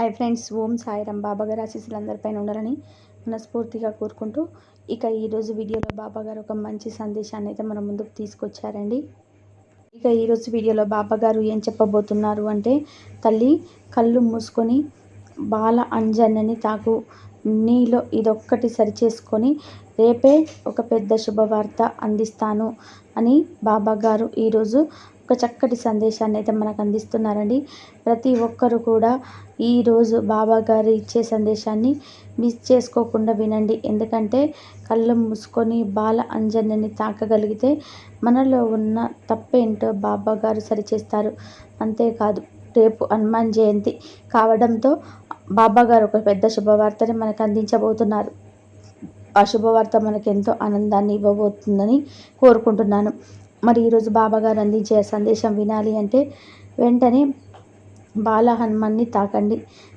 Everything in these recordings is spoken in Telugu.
Hi friends Om Sairam. బాబా గారు ఆశీస్సులు అందరిపైన ఉండాలని మనస్ఫూర్తిగా కోరుకుంటూ ఇక ఈరోజు వీడియోలో బాబా గారు ఒక మంచి సందేశాన్ని అయితే మన ముందుకు తీసుకొచ్చారండి. ఇక ఈరోజు వీడియోలో బాబా గారు ఏం చెప్పబోతున్నారు అంటే తల్లి కళ్ళు మూసుకొని బాల అంజన్నని తాకు. నీలో ఇదొక్కటి సరిచేసుకొని రేపే ఒక పెద్ద శుభవార్త అందిస్తాను అని బాబా గారు ఈరోజు ఒక చక్కటి సందేశాన్ని అయితే మనకు అందిస్తున్నారండి. ప్రతి ఒక్కరు కూడా ఈరోజు బాబా గారు ఇచ్చే సందేశాన్ని మిస్ చేసుకోకుండా వినండి. ఎందుకంటే కళ్ళు మూసుకొని బాల అంజన్నని తాకగలిగితే మనలో ఉన్న తప్పేంటో బాబా గారు సరిచేస్తారు. అంతేకాదు రేపు హనుమాన్ జయంతి కావడంతో బాబా గారు ఒక పెద్ద శుభవార్తని మనకు అందించబోతున్నారు. ఆ శుభవార్త మనకు ఎంతో ఆనందాన్ని ఇవ్వబోతుందని కోరుకుంటున్నాను. మరి ఈరోజు బాబాగారు అందించే సందేశం వినాలి అంటే వెంటనే బాల హనుమాన్ని తాకండి.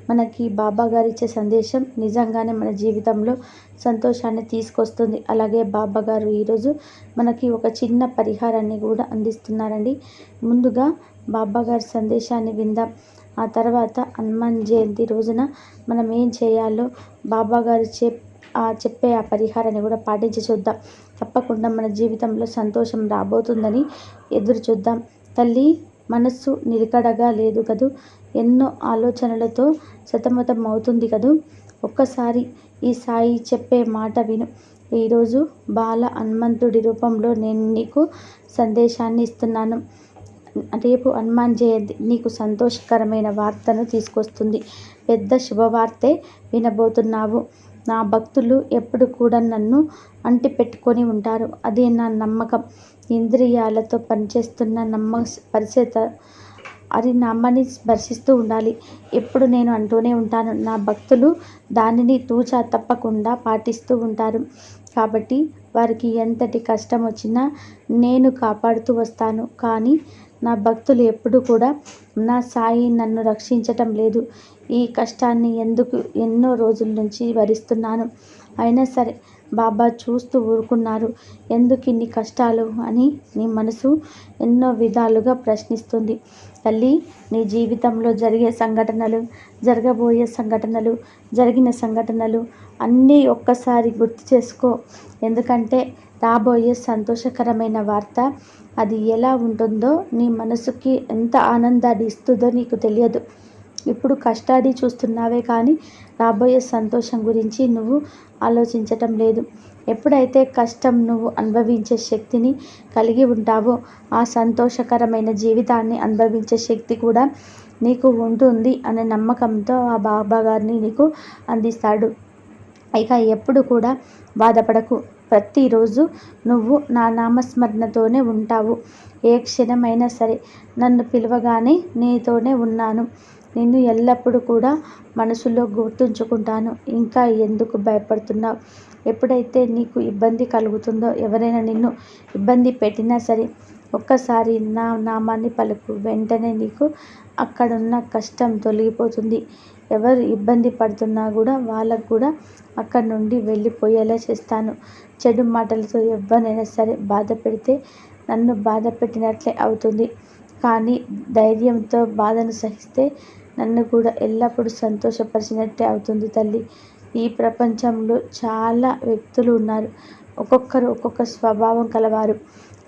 మనకి బాబా గారు ఇచ్చే సందేశం నిజంగానే మన జీవితంలో సంతోషాన్ని తీసుకొస్తుంది. అలాగే బాబా గారు ఈరోజు మనకి ఒక చిన్న పరిహారాన్ని కూడా అందిస్తున్నారండి. ముందుగా బాబా గారి సందేశాన్ని విందాం. ఆ తర్వాత హనుమాన్ జయంతి రోజున మనం ఏం చేయాలో బాబా గారు చెప్ చెప్పే ఆ పరిహారాన్ని కూడా పాటించి చూద్దాం. తప్పకుండా మన జీవితంలో సంతోషం రాబోతుందని ఎదురు చూద్దాం. తల్లి మనస్సు నిలకడగా లేదు కదూ? ఎన్నో ఆలోచనలతో సతమతం అవుతుంది కదూ? ఒక్కసారి ఈ సాయి చెప్పే మాట విను. ఈరోజు బాల హనుమంతుడి రూపంలో నేను నీకు సందేశాన్ని ఇస్తున్నాను. రేపు హనుమాన్ జయంతి నీకు సంతోషకరమైన వార్తను తీసుకొస్తుంది. పెద్ద శుభవార్తే వినబోతున్నావు. నా భక్తులు ఎప్పుడు కూడా నన్ను అంటి పెట్టుకొని ఉంటారు. అదే నా నమ్మకం. ఇంద్రియాలతో పనిచేస్తున్న నమ్మ పరిచేత అది నామాన్ని స్పర్శిస్తూ ఉండాలి. ఎప్పుడు నేను అంటూనే ఉంటాను. నా భక్తులు దానిని తూచా తప్పకుండా పాటిస్తూ ఉంటారు. కాబట్టి వారికి ఎంతటి కష్టం వచ్చినా నేను కాపాడుతూ వస్తాను. కానీ నా భక్తులు ఎప్పుడు కూడా నా సాయి నన్ను రక్షించటం లేదు. ఈ కష్టాన్ని ఎందుకు ఎన్నో రోజుల నుంచి భరిస్తున్నాను? అయినా సరే బాబా చూస్తూ ఊరుకున్నారు. ఎందుకు ఇన్ని కష్టాలు అని నీ మనసు ఎన్నో విధాలుగా ప్రశ్నిస్తుంది. తల్లి నీ జీవితంలో జరిగే సంఘటనలు జరగబోయే సంఘటనలు జరిగిన సంఘటనలు అన్నీ ఒక్కసారి గుర్తు చేసుకో. ఎందుకంటే రాబోయే సంతోషకరమైన వార్త అది ఎలా ఉంటుందో నీ మనసుకి ఎంత ఆనందాన్ని ఇస్తుందో నీకు తెలియదు. ఇప్పుడు కష్టాది చూస్తున్నావే కానీ రాబోయే సంతోషం గురించి నువ్వు ఆలోచించటం లేదు. ఎప్పుడైతే కష్టం నువ్వు అనుభవించే శక్తిని కలిగి ఉంటావో ఆ సంతోషకరమైన జీవితాన్ని అనుభవించే శక్తి కూడా నీకు ఉంటుంది అనే నమ్మకంతో ఆ బాబా గారిని నీకు అందిస్తాడు. ఇక ఎప్పుడు కూడా బాధపడకు. ప్రతిరోజు నువ్వు నా నామస్మరణతోనే ఉంటావు. ఏ క్షణమైనా సరే నన్ను పిలవగానే నీతోనే ఉన్నాను. నిన్ను ఎల్లప్పుడూ కూడా మనసులో గుర్తుంచుకుంటాను. ఇంకా ఎందుకు భయపడుతున్నావు? ఎప్పుడైతే నీకు ఇబ్బంది కలుగుతుందో ఎవరైనా నిన్ను ఇబ్బంది పెట్టినా సరే ఒక్కసారి నా నామాన్ని పలుకు. వెంటనే నీకు అక్కడున్న కష్టం తొలగిపోతుంది. ఎవరు ఇబ్బంది పడుతున్నా కూడా వాళ్ళకు కూడా అక్కడ నుండి వెళ్ళిపోయేలా చేస్తాను. చెడు మాటలతో ఎవరైనా సరే బాధ పెడితే నన్ను బాధ పెట్టినట్లే అవుతుంది. కానీ ధైర్యంతో బాధను సహిస్తే నన్ను కూడా ఎల్లప్పుడూ సంతోషపరిచినట్టే అవుతుంది తల్లి. ఈ ప్రపంచంలో చాలా వ్యక్తులు ఉన్నారు. ఒక్కొక్కరు ఒక్కొక్క స్వభావం కలవారు.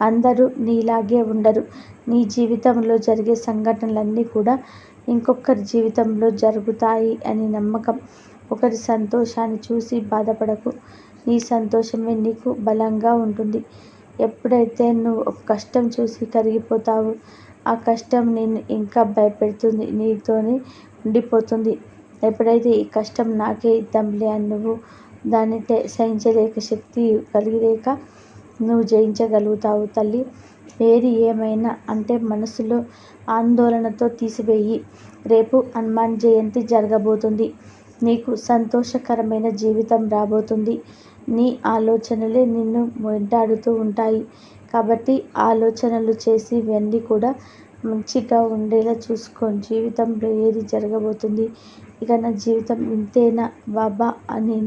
అందరూ నీలాగే ఉండరు. నీ జీవితంలో జరిగే సంఘటనలన్నీ కూడా ఇంకొకరి జీవితంలో జరుగుతాయి అని నమ్మకం. ఒకరి సంతోషాన్ని చూసి బాధపడకు. నీ సంతోషమే నీకు బలంగా ఉంటుంది. ఎప్పుడైతే నువ్వు ఒక కష్టం చూసి కరిగిపోతావు ఆ కష్టం నేను ఇంకా భయపెడుతుంది నీతోనే ఉండిపోతుంది. ఎప్పుడైతే ఈ కష్టం నాకే ఇద్దాంలే అని నువ్వు దాన్ని సహించలేక శక్తి కలిగిలేక నువ్వు జయించగలుగుతావు తల్లి. ఏది ఏమైనా అంటే మనసులో ఆందోళనతో తీసివేయి. రేపు హనుమాన్ జయంతి జరగబోతుంది. నీకు సంతోషకరమైన జీవితం రాబోతుంది. నీ ఆలోచనలే నిన్ను వెంటాడుతూ ఉంటాయి. కాబట్టి ఆలోచనలు చేసి ఇవన్నీ కూడా మంచిగా ఉండేలా చూసుకోండి. జీవితంలో ఏది జరగబోతుంది? ఇక నా జీవితం ఇంతేనా బాబా అని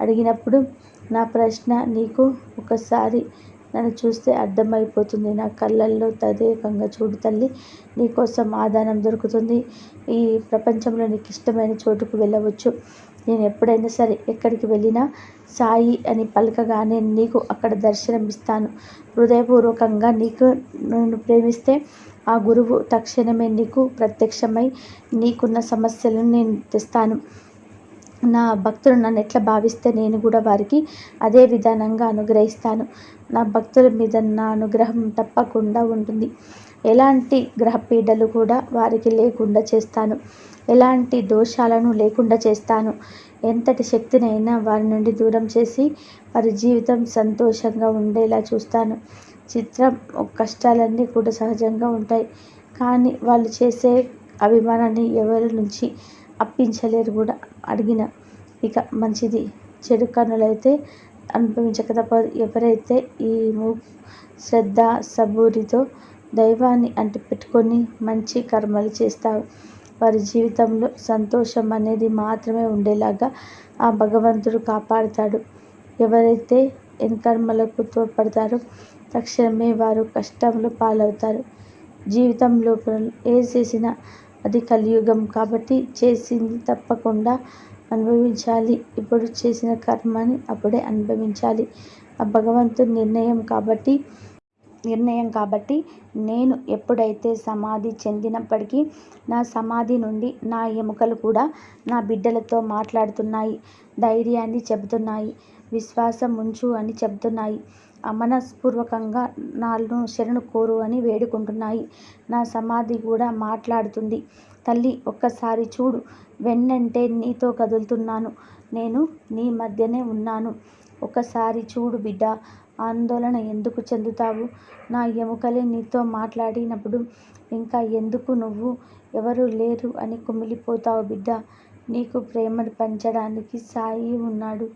అడిగినప్పుడు నా ప్రశ్న నీకు ఒకసారి నన్ను చూస్తే అర్థమైపోతుంది. నా కళ్ళల్లో తదేకంగా చూడు తల్లి నీకోసం ఆదానం దొరుకుతుంది. ఈ ప్రపంచంలో నీకు ఇష్టమైన చోటుకు వెళ్ళవచ్చు. నేను ఎప్పుడైనా సరే ఎక్కడికి వెళ్ళినా సాయి అని పలకగానే నీకు అక్కడ దర్శనం ఇస్తాను హృదయపూర్వకంగా నీకు నన్ను ప్రేమిస్తే ఆ గురువు తక్షణమే నీకు ప్రత్యక్షమై నీకున్న సమస్యలను నేను తెస్తాను. నా భక్తులు నన్ను ఎట్లా భావిస్తే నేను కూడా వారికి అదే విధానంగా అనుగ్రహిస్తాను. నా భక్తుల మీద నా అనుగ్రహం తప్పకుండా ఉంటుంది. ఎలాంటి గ్రహపీడలు కూడా వారికి లేకుండా చేస్తాను. ఎలాంటి దోషాలను లేకుండా చేస్తాను? ఎంతటి శక్తినైనా వారి నుండి దూరం చేసి వారి జీవితం సంతోషంగా ఉండేలా చూస్తాను. చిత్రం కష్టాలన్నీ కూడా సహజంగా ఉంటాయి. కానీ వాళ్ళు చేసే అభిమానాన్ని ఎవరి నుంచి అప్పించలేరు కూడా అడిగిన. ఇక మంచిది. చెడు కన్నులైతే అనుభవించక తప్పదు. ఎవరైతే ఈ శ్రద్ధ సబూరితో దైవాన్ని అంటిపెట్టుకొని మంచి కర్మలు చేస్తారు వారి జీవితంలో సంతోషం అనేది మాత్రమే ఉండేలాగా ఆ భగవంతుడు కాపాడుతాడు. ఎవరైతే ఎన్కర్మలకు తోడ్పడతారో తక్షణమే వారు కష్టంలో పాలవుతారు. జీవితంలో ఏ చేసినా అది కలియుగం కాబట్టి చేసింది తప్పకుండా అనుభవించాలి. ఇప్పుడు చేసిన కర్మని అప్పుడే అనుభవించాలి. ఆ భగవంతుని నిర్ణయం కాబట్టి నిర్ణయం కాబట్టి నేను ఎప్పుడైతే సమాధి చెందినప్పటికీ నా సమాధి నుండి నా ఎముకలు కూడా నా బిడ్డలతో మాట్లాడుతున్నాయి ధైర్యాన్ని చెబుతున్నాయి విశ్వాసం ఉంచు అని చెబుతున్నాయి. అమనస్పూర్వకంగా నాలుగు శరణు కోరు అని వేడుకుంటున్నాయి. నా సమాధి కూడా మాట్లాడుతుంది. తల్లి ఒక్కసారి చూడు. వెన్నంటే నీతో కదులుతున్నాను. నేను నీ మధ్యనే ఉన్నాను. ఒకసారి చూడు బిడ్డ. ఆందోళన ఎందుకు చెందుతావు? నా ఎముకలే నీతో మాట్లాడినప్పుడు ఇంకా ఎందుకు నువ్వు? ఎవరు లేరు అని కుమిలిపోతావు బిడ్డ. నీకు ప్రేమను పంచడానికి సాయి ఉన్నాడు.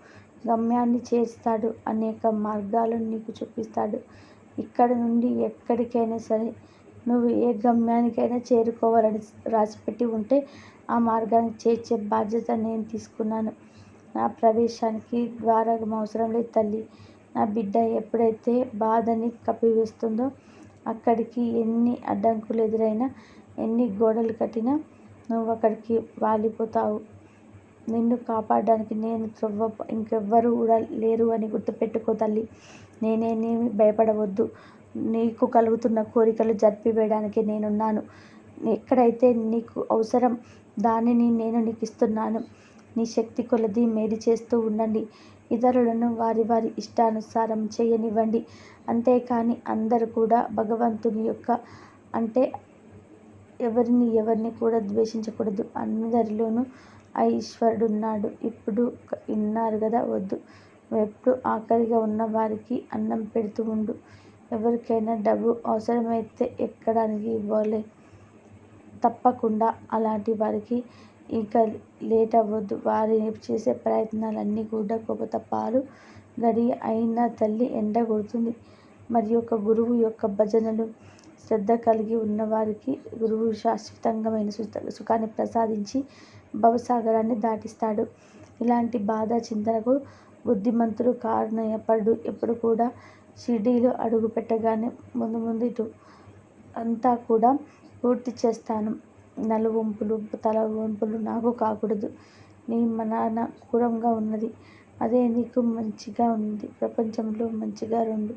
గమ్యాన్ని చేస్తాడు. అనేక మార్గాలను నీకు చూపిస్తాడు. ఇక్కడ నుండి ఎక్కడికైనా సరే నువ్వు ఏ గమ్యానికైనా చేరుకోవాలని రాసిపెట్టి ఉంటే ఆ మార్గానికి చేర్చే బాధ్యత నేను తీసుకున్నాను. నా ప్రవేశానికి ద్వారం అవసరం లేదు తల్లి. నా బిడ్డ ఎప్పుడైతే బాధని కప్పివేస్తుందో అక్కడికి ఎన్ని అడ్డంకులు ఎదురైనా ఎన్ని గోడలు కట్టినా నువ్వు అక్కడికి వాలిపోతావు. నిన్ను కాపాడడానికి నేను త్రవ్వ ఇంకెవ్వరు కూడా లేరు అని గుర్తుపెట్టుకో తల్లి. నేనేనేమి భయపడవద్దు. నీకు కలుగుతున్న కోరికలు జరిపివేయడానికి నేనున్నాను. ఎక్కడైతే నీకు అవసరం దానిని నేను నీకు ఇస్తున్నాను నీ శక్తి కొలది మేలు చేస్తూ ఉండండి. ఇతరులను వారి వారి ఇష్టానుసారం చేయనివ్వండి. అంతేకాని అందరూ కూడా భగవంతుని యొక్క అంటే ఎవరిని ఎవరిని కూడా ద్వేషించకూడదు. అందరిలోనూ ఆ ఉన్నాడు ఇప్పుడు విన్నారు కదా వద్దు. ఎప్పుడు ఆకలిగా ఉన్న వారికి అన్నం పెడుతూ ఉండు. ఎవరికైనా డబ్బు అవసరమైతే ఎక్కడానికి ఇవ్వాలి. తప్పకుండా అలాంటి వారికి ఇక లేట్ అవ్వద్దు. వారి చేసే ప్రయత్నాలన్నీ కూడా తప్పాలు గడి అయిన తల్లి ఎండ కొడుతుంది. మరి యొక్క గురువు యొక్క భజనలు శ్రద్ధ కలిగి ఉన్నవారికి గురువు శాశ్వతంగమైన సుఖాన్ని ప్రసాదించి భవసాగరాన్ని దాటిస్తాడు. ఇలాంటి బాధ చింతనకు బుద్ధిమంతుడు కారణయపడు. ఎప్పుడు కూడా షిడీలో అడుగు పెట్టగానే ముందు ముందు ఇటు అంతా కూడా పూర్తి చేస్తాను. నలువంపులు తల వంపులు నాకు కాకూడదు. నీ నాన్న క్రూరంగా ఉన్నది. అదే నీకు మంచిగా ఉంది. ప్రపంచంలో మంచిగా రెండు.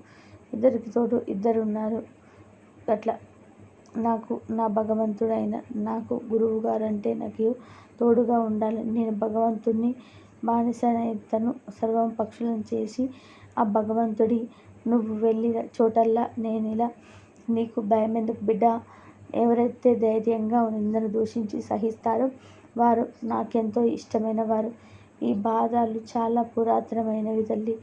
ఇద్దరికి తోడు ఇద్దరు ఉన్నారు అట్లా నాకు నా భగవంతుడైన నాకు గురువు గారంటే నాకు తోడుగా ఉండాలి. నేను భగవంతుడిని బానిసనైతను సర్వం పక్షులను చేసి ఆ భగవంతుడి నువ్వు వెళ్ళిన చోటల్లా నేను ఇలా నీకు భయం ఎందుకు బిడ్డ? ఎవరైతే ధైర్యంగా నిందను దూషించి సహిస్తారో వారు నాకెంతో ఇష్టమైన వారు. ఈ బాధలు చాలా పురాతనమైనవి తల్లి.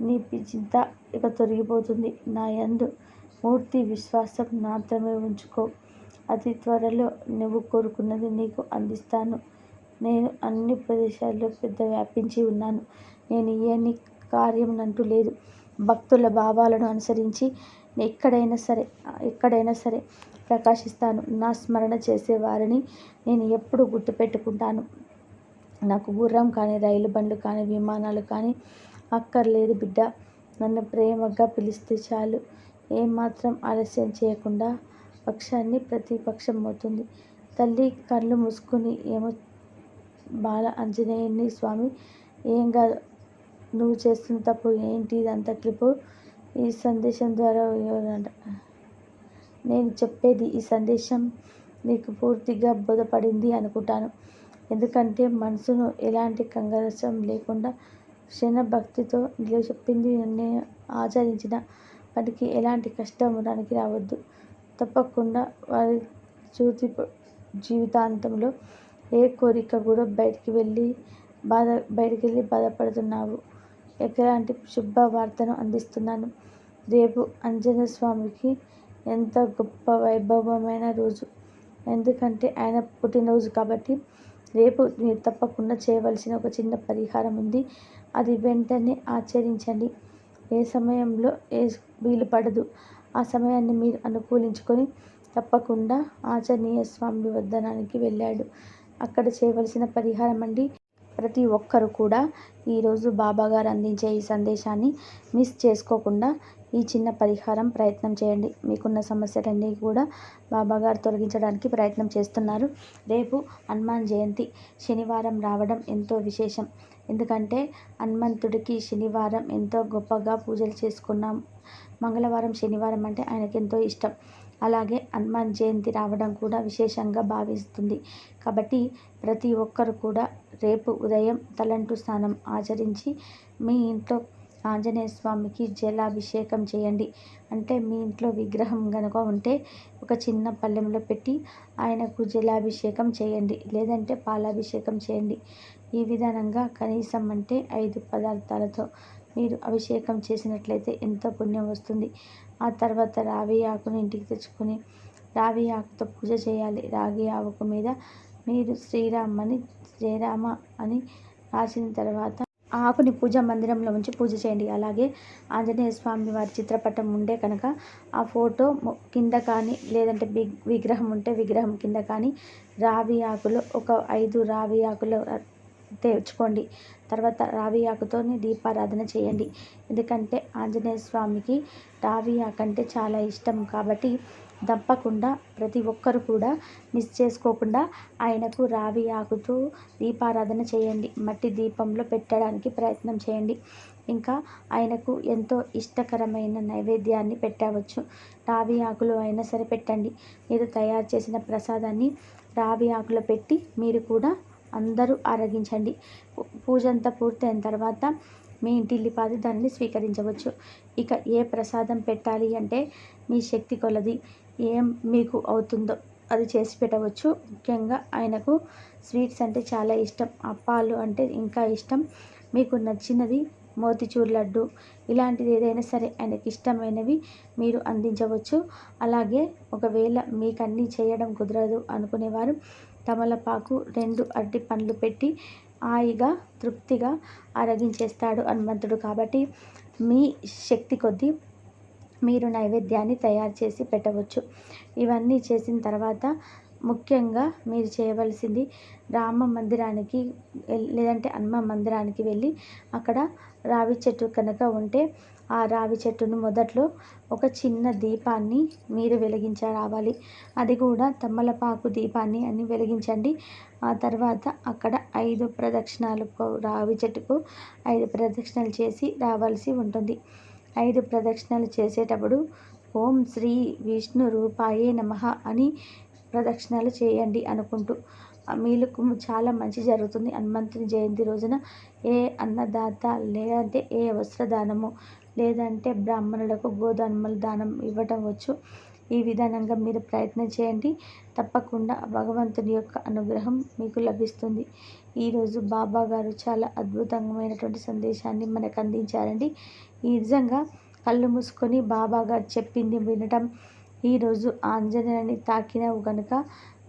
నీ చింత ఇక తొలగిపోతుంది. నా యందు పూర్తి విశ్వాసం మాత్రమే ఉంచుకో. అతి త్వరలో నువ్వు కోరుకున్నది నీకు అందిస్తాను. నేను అన్ని ప్రదేశాల్లో పెద్ద వ్యాపించి ఉన్నాను. నేను ఏని కార్యం అంటూ లేదు. భక్తుల భావాలను అనుసరించి ఎక్కడైనా సరే ఎక్కడైనా సరే ప్రకాశిస్తాను. నా స్మరణ చేసేవారిని నేను ఎప్పుడు గుర్తుపెట్టుకుంటాను. నాకు గుర్రం కానీ రైలు బండ్లు కానీ విమానాలు కానీ అక్కర్లేదు బిడ్డ. నన్ను ప్రేమగా పిలిస్తే చాలు. ఏమాత్రం ఆలస్యం చేయకుండా పక్షాన్ని ప్రతిపక్షం అవుతుంది తల్లి కళ్ళు మూసుకుని ఏమో బాల ఆంజనేయుని స్వామి ఏం కాదు. నువ్వు చేస్తున్న తప్పు ఏంటి? ఇదంతా క్లిప్పు. ఈ సందేశం ద్వారా ఎవరంట నేను చెప్పేది ఈ సందేశం నీకు పూర్తిగా బోధపడింది అనుకుంటాను. ఎందుకంటే మనసును ఎలాంటి కంగరసం లేకుండా క్షణ భక్తితో ఇలా చెప్పింది నేను ఆచరించిన. వాటికి ఎలాంటి కష్టం రానికి రావద్దు. తప్పకుండా వారి చూతి జీవితాంతంలో ఏ కోరిక కూడా బయటికి వెళ్ళి బాధ బయటికి వెళ్ళి బాధపడుతున్నావు. ఎలాంటి శుభవార్తను అందిస్తున్నాను. రేపు ఆంజనేయ స్వామికి ఎంత గొప్ప వైభవమైన రోజు. ఎందుకంటే ఆయన పుట్టినరోజు కాబట్టి రేపు మీరు తప్పకుండా చేయవలసిన ఒక చిన్న పరిహారం ఉంది. అది వెంటనే ఆచరించండి. ఏ సమయంలో ఏ వీలు పడదు. ఆ సమయాన్ని మీరు అనుకూలించుకొని తప్పకుండా ఆచరణీయ స్వామి వద్దనానికి వెళ్ళాడు. అక్కడ చేయవలసిన పరిహారం అండి. ప్రతి ఒక్కరు కూడా ఈరోజు బాబాగారు అందించే ఈ సందేశాన్ని మిస్ చేసుకోకుండా ఈ చిన్న పరిహారం ప్రయత్నం చేయండి. మీకున్న సమస్యలన్నీ కూడా బాబాగారు తొలగించడానికి ప్రయత్నం చేస్తున్నారు. రేపు హనుమాన్ జయంతి. శనివారం రావడం ఎంతో విశేషం. ఎందుకంటే హనుమంతుడికి శనివారం ఎంతో గొప్పగా పూజలు చేసుకున్నాం. మంగళవారం శనివారం అంటే ఆయనకి ఎంతో ఇష్టం. అలాగే హనుమాన్ జయంతి రావడం కూడా విశేషంగా భావిస్తుంది. కాబట్టి ప్రతి ఒక్కరు కూడా రేపు ఉదయం తలంటు స్నానం ఆచరించి మీ ఇంట్లో ఆంజనేయ స్వామికి జలాభిషేకం చేయండి. అంటే మీ ఇంట్లో విగ్రహం కనుక ఉంటే ఒక చిన్న పళ్ళెంలో పెట్టి ఆయనకు జలాభిషేకం చేయండి. లేదంటే పాలాభిషేకం చేయండి. ఈ విధానంగా కనీసం అంటే ఐదు పదార్థాలతో మీరు అభిషేకం చేసినట్లయితే ఎంతో పుణ్యం వస్తుంది. ఆ తర్వాత రావి ఆకును ఇంటికి తెచ్చుకొని రావి ఆకుతో పూజ చేయాలి. రాగి ఆకు మీద మీరు శ్రీరామని జయరామ అని రాసిన తర్వాత ఆకుని పూజా మందిరంలో ఉంచి పూజ చేయండి. అలాగే ఆంజనేయ స్వామి వారి చిత్రపటం ఉండే కనుక ఆ ఫోటో కింద కానీ లేదంటే విగ్రహం ఉంటే విగ్రహం కింద కానీ రావి ఆకులు ఒక ఐదు రావి ఆకులు తెచ్చుకోండి తర్వాత రావి ఆకుతోని దీపారాధన చేయండి. ఎందుకంటే ఆంజనేయ స్వామికి రావి ఆకంటే చాలా ఇష్టం కాబట్టి తప్పకుండా ప్రతి ఒక్కరు కూడా మిస్ చేసుకోకుండా ఆయనకు రావి ఆకుతో దీపారాధన చేయండి. మట్టి దీపంలో పెట్టడానికి ప్రయత్నం చేయండి. ఇంకా ఆయనకు ఎంతో ఇష్టకరమైన నైవేద్యాన్ని పెట్టవచ్చు. రావి ఆకులు అయినా సరే పెట్టండి. మీరు తయారు చేసిన ప్రసాదాన్ని రావి ఆకులో పెట్టి మీరు కూడా అందరూ ఆరగించండి పూజ అంతా పూర్తయిన తర్వాత మీ ఇంటిల్లిపాది దానిని స్వీకరించవచ్చు. ఇక ఏ ప్రసాదం పెట్టాలి అంటే మీ శక్తి కొలది. ఏం మీకు అవుతుందో అది చేసి పెట్టవచ్చు. ముఖ్యంగా ఆయనకు స్వీట్స్ అంటే చాలా ఇష్టం. అప్పాలు అంటే ఇంకా ఇష్టం. మీకు నచ్చినది మోతిచూర్ లడ్డు ఇలాంటిది ఏదైనా సరే ఆయనకి ఇష్టమైనవి మీరు అందించవచ్చు. అలాగే ఒకవేళ మీకు అన్నీ చేయడం కుదరదు అనుకునేవారు తమలపాకు రెండు అరటి పండ్లు పెట్టి హాయిగా తృప్తిగా ఆరగించేస్తాడు హనుమంతుడు కాబట్టి మీ శక్తి కొద్దీ మీరు నైవేద్యాన్ని తయారు చేసి పెట్టవచ్చు. ఇవన్నీ చేసిన తర్వాత ముఖ్యంగా మీరు చేయవలసింది రామ మందిరానికి లేదంటే హనుమ మందిరానికి వెళ్ళి అక్కడ రావి చెట్టు కనుక ఉంటే ఆ రావి చెట్టును మొదట్లో ఒక చిన్న దీపాన్ని మీరు వెలిగించ రావాలి. అది కూడా తమ్మలపాకు దీపాన్ని అని వెలిగించండి. ఆ తర్వాత అక్కడ ఐదు ప్రదక్షిణాలు రావి చెట్టుకు ఐదు ప్రదక్షిణలు చేసి రావాల్సి ఉంటుంది. ఐదు ప్రదక్షిణలు చేసేటప్పుడు ఓం శ్రీ విష్ణు రూపాయే నమ అని ప్రదక్షిణలు చేయండి అనుకుంటూ మీకు చాలా మంచి జరుగుతుంది. హనుమంతుని జయంతి రోజున ఏ అన్నదాత లేదంటే ఏ వస్త్రదానము లేదంటే బ్రాహ్మణులకు గోధుమలు దానం ఇవ్వటం వచ్చు. ఈ విధానంగా మీరు ప్రయత్నం చేయండి. తప్పకుండా భగవంతుని యొక్క అనుగ్రహం మీకు లభిస్తుంది. ఈరోజు బాబా గారు చాలా అద్భుతమైనటువంటి సందేశాన్ని మనకు అందించారండి. ఈ నిజంగా కళ్ళు మూసుకొని బాబా గారు చెప్పింది వినటం ఈరోజు ఆంజనేయుని తాకినవు కనుక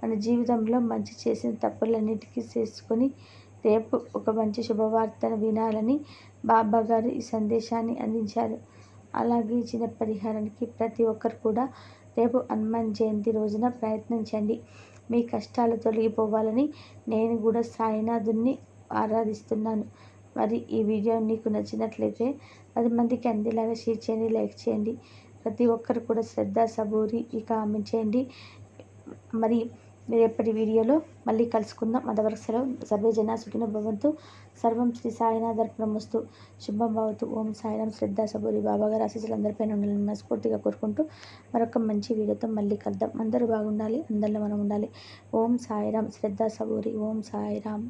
మన జీవితంలో మంచి చేసిన తప్పులన్నిటికీ చేసుకొని రేపు ఒక మంచి శుభవార్తను వినాలని బాబా గారు ఈ సందేశాన్ని అందించారు. అలాగే ఇచ్చిన పరిహారానికి ప్రతి ఒక్కరు కూడా రేపు హనుమాన్ జయంతి రోజున ప్రయత్నించండి మీ కష్టాలు తొలగిపోవాలని నేను కూడా సాయినాథుని ఆరాధిస్తున్నాను. మరి ఈ వీడియో నీకు నచ్చినట్లయితే పది మందికి అందేలాగా షేర్ చేయండి లైక్ చేయండి. ప్రతి ఒక్కరు కూడా శ్రద్ధ సబూరి ఈ కామెంట్ చేయండి. మరి రేపటి వీడియోలో మళ్ళీ కలుసుకుందాం. అంతవరకు సెలవు. సర్వే జనా సుఖిన భవంతు. సర్వం శ్రీ సాయినాథర్పణం వస్తూ శుభం భవతు. ఓం సాయిరాం శ్రద్ధ సబూరి బాబాగారు ఆశీస్సులు అందరిపైన ఉండాలని మనస్ఫూర్తిగా కోరుకుంటూ మరొక మంచి వీడియోతో మళ్ళీ కలుద్దాం. అందరూ బాగుండాలి. అందరిలో మనం ఉండాలి. ఓం సాయిరాం శ్రద్ధ సబూరి. ఓం సాయిరాం.